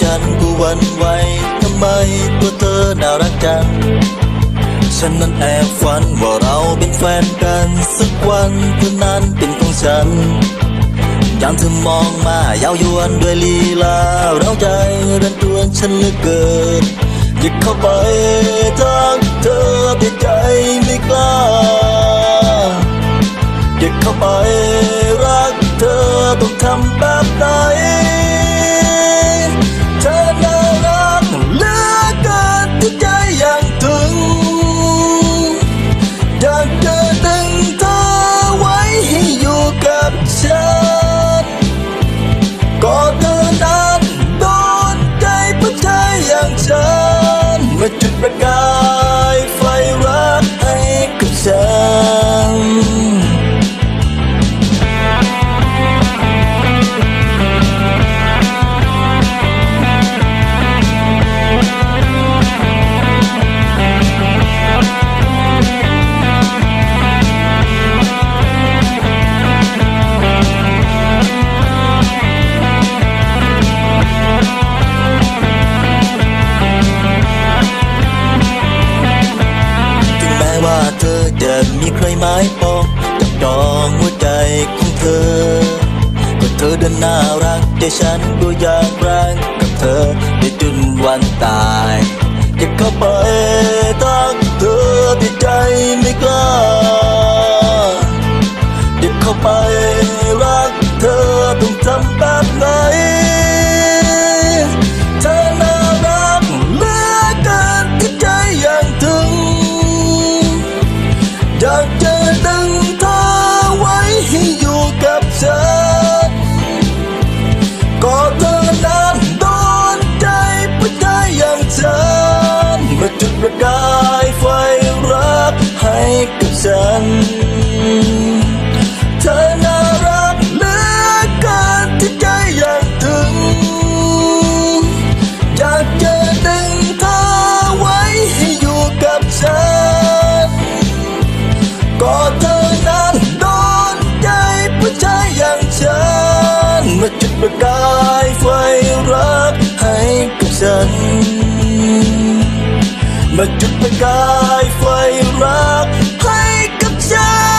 ฉันกูหวันไหวทำไมตัวเธอน่ารักจัง ฉันนั้นแอบฝันว่าเราเป็นแฟนกัน สักวันเธอนั้นเป็นของฉันยางเธอมองมายาวยวนด้วยลีลาเราใจรันจวนฉันเหลือเกินอยากเข้าไปทักเธอแต่ใจไม่กล้าอยากเข้าไปรักเธอต้องทำแบบไหน นม จะมีใครหมายปองจับจองหัวใจของเธอก็เธอเดินน่ารักใจฉันก็อยากรักกับเธอไปจนวันตายอยากเข้าไปทักเธอที่ใจไม่กล้าอยากเข้าไปรักเธอต้องทำแบบไหน อย ก็เธอนั้นโดนใจผู้ชายอย่างฉันมาจุดประกายไฟรักให้กับฉัน มาจุดประกายไฟรักให้กับฉัน